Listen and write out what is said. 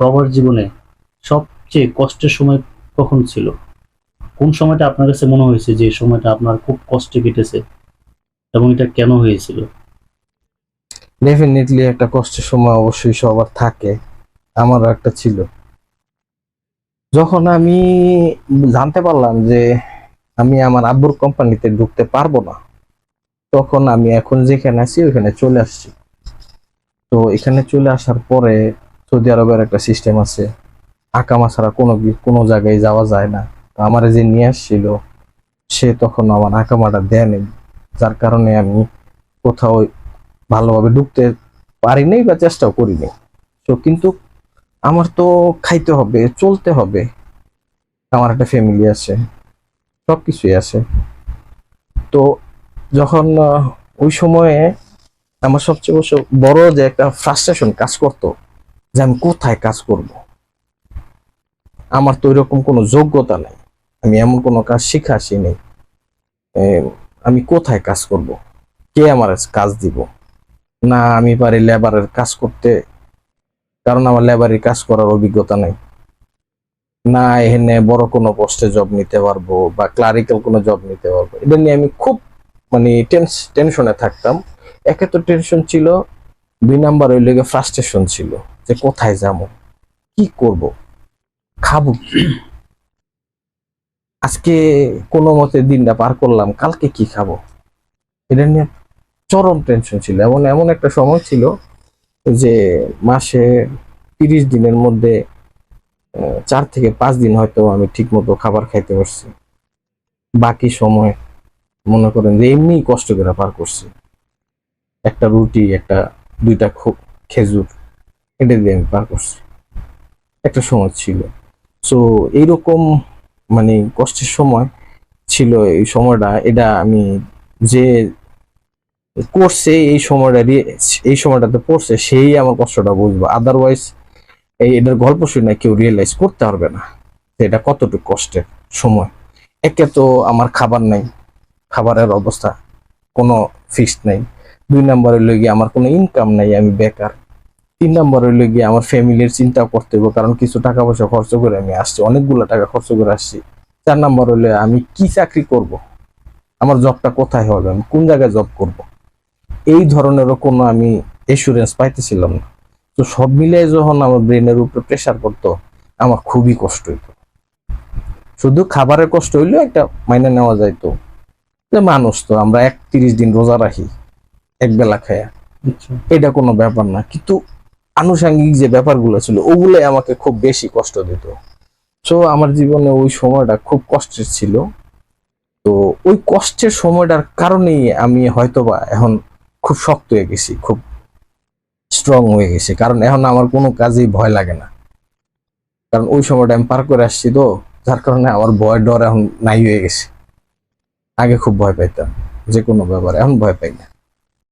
প্রবাস জীবনে সবচেয়ে কষ্টের সময় কখন ছিল? কোন সময়টা আপনার কাছে মনে হয়েছে যে সময়টা আপনার খুব কষ্টে কেটেছে এবং এটা কেন হয়েছিল? ডেফিনেটলি একটা কষ্টের সময় অবশ্যই সবার থাকে। আমারও একটা ছিল। যখন আমি জানতে পারলাম যে আমি আমার আব্বুর কোম্পানিতে ঢুকতে পারব না, তখন আমি এখন যেখানে আছি ওখানে চলে আসছি। তো এখানে চলে আসার পরে সৌদি আরবের একটা সিস্টেম আছে। আকামা ছাড়া কোনো কোনো জায়গায় যাওয়া যায় না। তো আমার যে নিয়ে আসছিল, সে তখন আমার আকামাটা দেয়নি। যার কারণে আমি কোথাও ভালোভাবে ঢুকতে পারিনি বা চেষ্টাও করিনি তো কিন্তু আমার তো খাইতে হবে, চলতে হবে। আমার একটা ফ্যামিলি আছে সব কিছুই আছে। তো যখন ওই সময়ে আমার সবচেয়ে বড়- বড় যে একটা ফ্রাস্ট্রেশন কাজ করতো যে আমি কোথায় কাজ করব? আমার তো ওইরকম কোনো যোগ্যতা নেই। আমি এমন কোনো কাজ শিখা আসি নেই আমি কোথায় কাজ করব? কে আমার কাজ দিব? না, আমি পারি লেবারের কাজ করতে, কারণ আমার লেবারের কাজ করার অভিজ্ঞতা নেই। না, এখানে বড় কোনো পোস্টে জব নিতে পারব বা ক্লারিক্যাল কোনো জব নিতে পারব। এটা নিয়ে আমি খুব মানে টেনশনে থাকতাম। একে তো টেনশন ছিল, দুই নাম্বার ওই লেগে ফ্রাস্ট্রেশন ছিল। যে কোথায় যাব? কি করব? খাব কি? আজকে কোনো মতে দিনটা পার করলাম, কালকে কি খাব? এটা নিয়ে চরম টেনশন ছিল এমন এমন একটা সময় ছিল যে মাসে তিরিশ দিনের মধ্যে চার থেকে পাঁচ দিন হয়তো আমি ঠিক মতো খাবার খাইতে পারছি। বাকি সময় মনে করেন যে এমনি কষ্ট করে পার করছি। একটা রুটি, একটা দুইটা খেজুর। এটা দিয়ে আমি পার করছি। একটা সময় ছিল। সো এইরকম মানে কষ্টের সময় ছিল এই সময়টা। এটা আমি যে করছে এই সময়টা এই সময়টাতে পড়ছে, সেই আমার কষ্টটা বুঝব। আদারওয়াইজ এই এটার গল্প শুনে কেউ রিয়েলাইজ করতে পারবে না এটা কতটুকু কষ্টের সময়। একে তো আমার খাবার নাই, খাবারের অবস্থা কোনো ফিক্সড নাই। দুই নম্বরে লগে আমার কোনো ইনকাম নাই, আমি বেকার। তিন নম্বরে লগে আমার ফ্যামিলির চিন্তা করতে হবে কারণ কিছু টাকা পয়সা খরচ করে আমি আসছি অনেকগুলো টাকা খরচ করে আসছি। চার নম্বর হলে আমি কি চাকরি করব? আমার জবটা কোথায় হবে? আমি কোন জায়গায় জব করব? এই ধরনেরও কোনো আমি এসুরেন্স পাইতেছিলাম না। তো সব মিলে যখন আমার ব্রেনের উপরে প্রেসার পড়তো আমার খুবই কষ্ট হইতো। শুধু খাবারের কষ্ট হইলেও একটা মাইনে নেওয়া যাইতো। যে মানুষ তো আমরা এক তিরিশ দিন রোজা রাখি এক বেলা খায়া। আচ্ছা। এটা কোনো ব্যাপার না। কিন্তু আনুষাঙ্গিক যে ব্যাপারগুলো ছিল, ওগুলোই আমাকে খুব বেশি কষ্ট দিত। সো আমার জীবনে ওই সময়টা খুব কষ্টের ছিল। তো, ওই কষ্টের সময়টার কারণেই আমি হয়তোবা এখন খুব শক্ত হয়ে গেছি, খুব স্ট্রং হয়ে গেছি। কারণ এখন আমার কোনো কাজেই ভয় লাগে না। কারণ ওই সময়টা আমি পার করে আসছি তো, যার কারণে আমার ভয় ডর এখন নাই হয়ে গেছে। আগে খুব ভয় পাইতাম, যে কোনো ব্যাপারে, এখন ভয় পাই না।